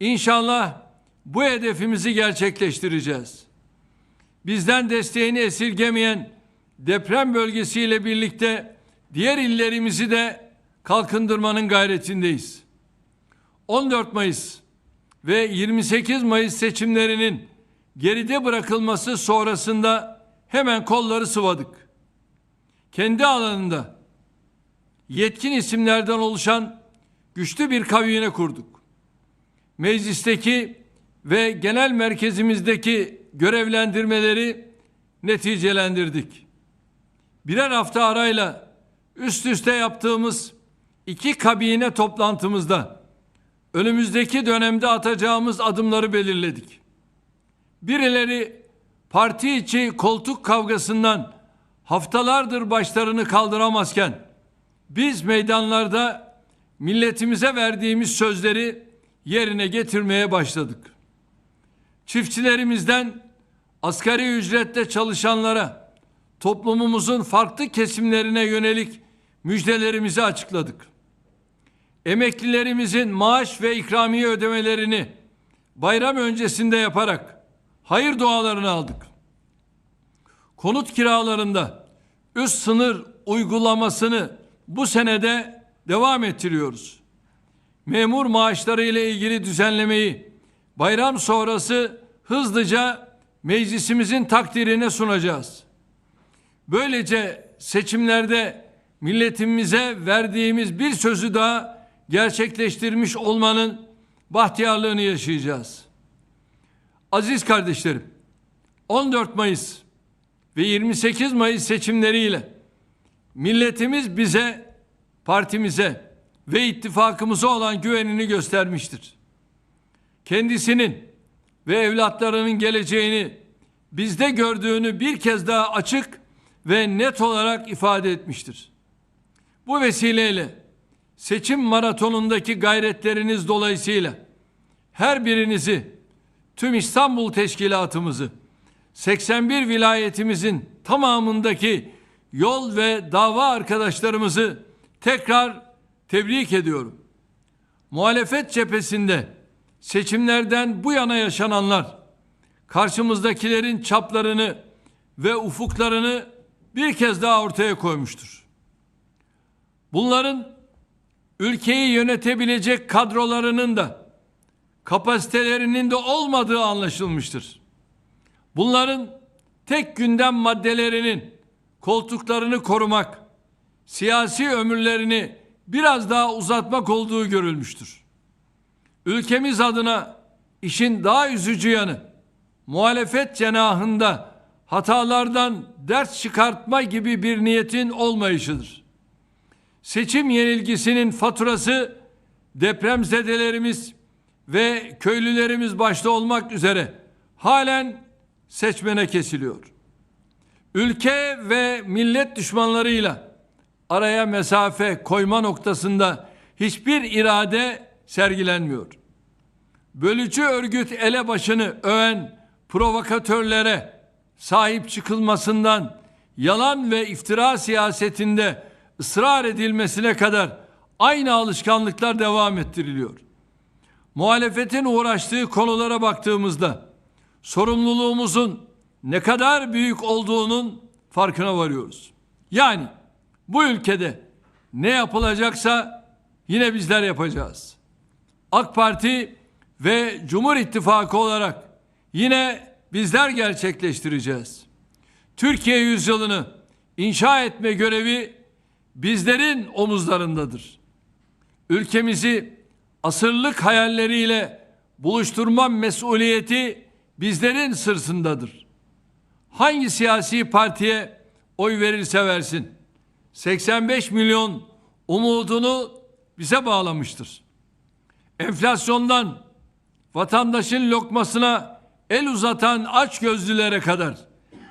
İnşallah bu hedefimizi gerçekleştireceğiz. Bizden desteğini esirgemeyen deprem bölgesiyle birlikte diğer illerimizi de kalkındırmanın gayretindeyiz. 14 Mayıs ve 28 Mayıs seçimlerinin geride bırakılması sonrasında hemen kolları sıvadık. Kendi alanında yetkin isimlerden oluşan güçlü bir kabine kurduk. Meclisteki ve genel merkezimizdeki görevlendirmeleri neticelendirdik. Birer hafta arayla üst üste yaptığımız iki kabine toplantımızda önümüzdeki dönemde atacağımız adımları belirledik. Birileri parti içi koltuk kavgasından haftalardır başlarını kaldıramazken biz meydanlarda milletimize verdiğimiz sözleri yerine getirmeye başladık. Çiftçilerimizden asgari ücretle çalışanlara toplumumuzun farklı kesimlerine yönelik müjdelerimizi açıkladık. Emeklilerimizin maaş ve ikramiye ödemelerini bayram öncesinde yaparak hayır dualarını aldık. Konut kiralarında üst sınır uygulamasını bu senede devam ettiriyoruz. Memur maaşları ile ilgili düzenlemeyi bayram sonrası hızlıca meclisimizin takdirine sunacağız. Böylece seçimlerde milletimize verdiğimiz bir sözü daha gerçekleştirmiş olmanın bahtiyarlığını yaşayacağız. Aziz kardeşlerim, 14 Mayıs ve 28 Mayıs seçimleriyle milletimiz bize, partimize ve ittifakımıza olan güvenini göstermiştir. Kendisinin ve evlatlarının geleceğini bizde gördüğünü bir kez daha açık ve net olarak ifade etmiştir. Bu vesileyle seçim maratonundaki gayretleriniz dolayısıyla her birinizi tüm İstanbul Teşkilatımızı 81 vilayetimizin tamamındaki yol ve dava arkadaşlarımızı tekrar tebrik ediyorum. Muhalefet cephesinde seçimlerden bu yana yaşananlar karşımızdakilerin çaplarını ve ufuklarını bir kez daha ortaya koymuştur. Bunların ülkeyi yönetebilecek kadrolarının da kapasitelerinin de olmadığı anlaşılmıştır. Bunların tek gündem maddelerinin koltuklarını korumak, siyasi ömürlerini biraz daha uzatmak olduğu görülmüştür. Ülkemiz adına işin daha üzücü yanı muhalefet cenahında hatalardan ders çıkartma gibi bir niyetin olmayışıdır. Seçim yenilgisinin faturası depremzedelerimiz ve köylülerimiz başta olmak üzere halen seçmene kesiliyor. Ülke ve millet düşmanlarıyla araya mesafe koyma noktasında hiçbir irade sergilenmiyor. Bölücü örgüt elebaşını öven provokatörlere sahip çıkılmasından yalan ve iftira siyasetinde ısrar edilmesine kadar aynı alışkanlıklar devam ettiriliyor. Muhalefetin uğraştığı konulara baktığımızda sorumluluğumuzun ne kadar büyük olduğunun farkına varıyoruz. Yani bu ülkede ne yapılacaksa yine bizler yapacağız. AK Parti ve Cumhur İttifakı olarak yine bizler gerçekleştireceğiz. Türkiye yüzyılını inşa etme görevi bizlerin omuzlarındadır. Ülkemizi asırlık hayalleriyle buluşturma mesuliyeti bizlerin sırtındadır. Hangi siyasi partiye oy verirse versin 85 milyon umudunu bize bağlamıştır. Enflasyondan vatandaşın lokmasına el uzatan aç gözlülere kadar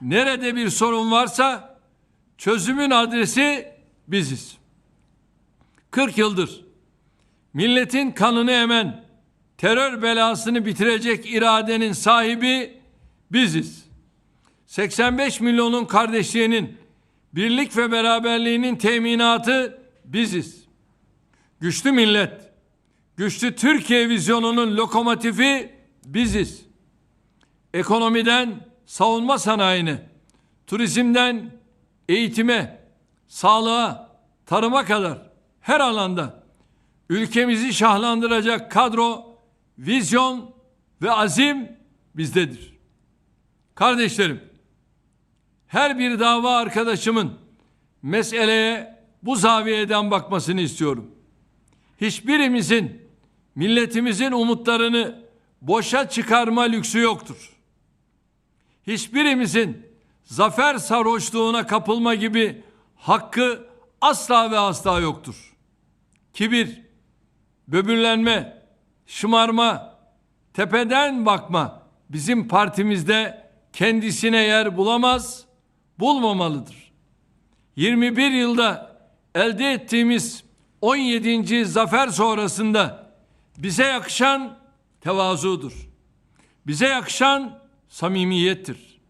nerede bir sorun varsa çözümün adresi biziz. 40 yıldır milletin kanını emen terör belasını bitirecek iradenin sahibi biziz. 85 milyonun kardeşliğinin birlik ve beraberliğinin teminatı biziz. Güçlü millet, Güçlü Türkiye vizyonunun lokomotifi biziz. Ekonomiden savunma sanayine, turizmden eğitime, sağlığa, tarıma kadar her alanda ülkemizi şahlandıracak kadro, vizyon ve azim bizdedir. Kardeşlerim, her bir dava arkadaşımın meseleye bu zaviyeden bakmasını istiyorum. Hiçbirimizin milletimizin umutlarını boşa çıkarma lüksü yoktur. Hiçbirimizin zafer sarhoşluğuna kapılma gibi hakkı asla ve asla yoktur. Kibir, böbürlenme, şımarma, tepeden bakma bizim partimizde kendisine yer bulamaz, bulmamalıdır. 21 yılda elde ettiğimiz 17. zafer sonrasında bize yakışan tevazudur. Bize yakışan samimiyettir.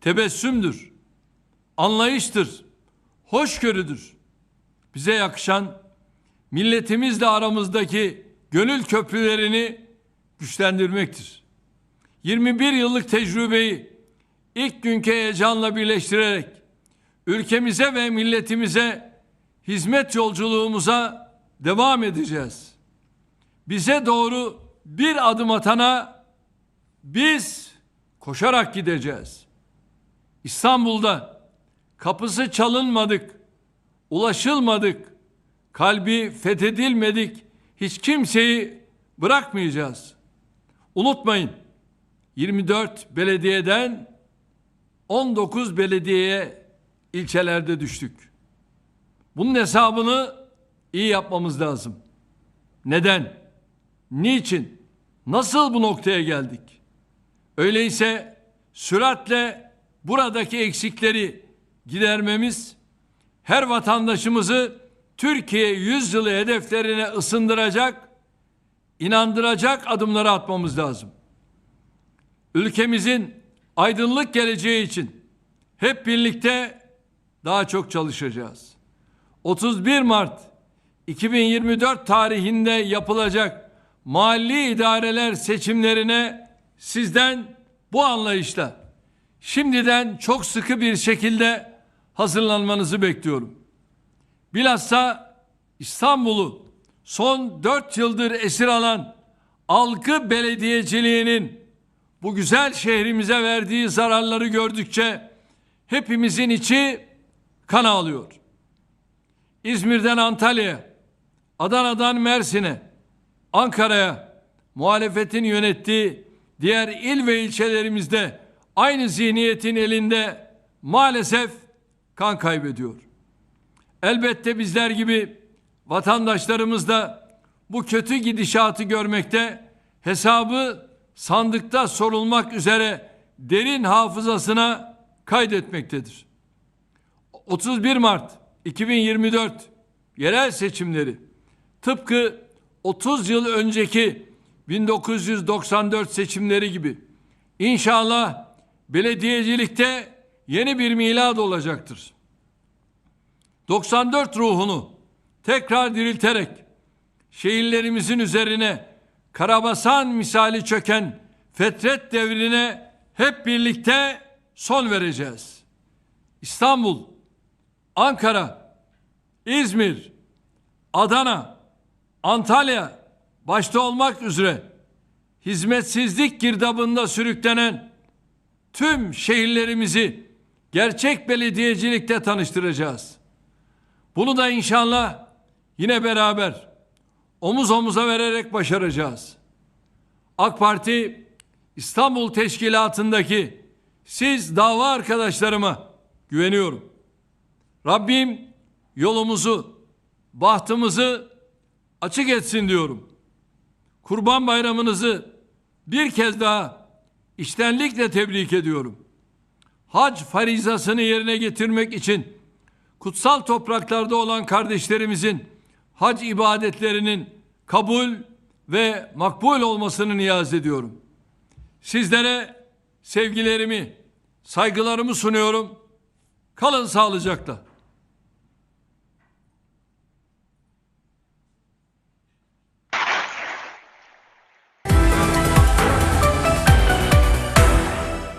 Tebessümdür. Anlayıştır. Hoşgörüdür. Bize yakışan milletimizle aramızdaki gönül köprülerini güçlendirmektir. 21 yıllık tecrübeyi ilk günkü heyecanla birleştirerek ülkemize ve milletimize hizmet yolculuğumuza devam edeceğiz. Bize doğru bir adım atana biz koşarak gideceğiz. İstanbul'da kapısı çalınmadık, ulaşılmadık, kalbi fethedilmedik hiç kimseyi bırakmayacağız. Unutmayın 24 belediyeden 19 belediyeye ilçelerde düştük. Bunun hesabını iyi yapmamız lazım. Neden? Niçin? Nasıl bu noktaya geldik? Öyleyse süratle buradaki eksikleri gidermemiz her vatandaşımızı Türkiye yüzyılı hedeflerine ısındıracak, inandıracak adımları atmamız lazım. Ülkemizin aydınlık geleceği için hep birlikte daha çok çalışacağız. 31 Mart 2024 tarihinde yapılacak mahalli idareler seçimlerine sizden bu anlayışla şimdiden çok sıkı bir şekilde hazırlanmanızı bekliyorum. Bilhassa İstanbul'u son dört yıldır esir alan algı belediyeciliğinin bu güzel şehrimize verdiği zararları gördükçe hepimizin içi kan ağlıyor. İzmir'den Antalya'ya, Adana'dan Mersin'e, Ankara'ya muhalefetin yönettiği diğer il ve ilçelerimizde aynı zihniyetin elinde maalesef kan kaybediyor. Elbette bizler gibi vatandaşlarımız da bu kötü gidişatı görmekte hesabı sandıkta sorulmak üzere derin hafızasına kaydetmektedir. 31 Mart 2024 yerel seçimleri tıpkı 30 yıl önceki 1994 seçimleri gibi inşallah belediyecilikte yeni bir milad olacaktır. 94 ruhunu tekrar dirilterek şehirlerimizin üzerine karabasan misali çöken fetret devrine hep birlikte son vereceğiz. İstanbul, Ankara, İzmir, Adana, Antalya başta olmak üzere hizmetsizlik girdabında sürüklenen tüm şehirlerimizi gerçek belediyecilikte tanıştıracağız. Bunu da inşallah yine beraber omuz omuza vererek başaracağız. AK Parti İstanbul Teşkilatı'ndaki siz dava arkadaşlarıma güveniyorum. Rabbim yolumuzu, bahtımızı açık etsin diyorum. Kurban Bayramınızı bir kez daha içtenlikle tebrik ediyorum. Hac farizasını yerine getirmek için kutsal topraklarda olan kardeşlerimizin hac ibadetlerinin kabul ve makbul olmasını niyaz ediyorum. Sizlere sevgilerimi, saygılarımı sunuyorum. Kalın sağlıcakla.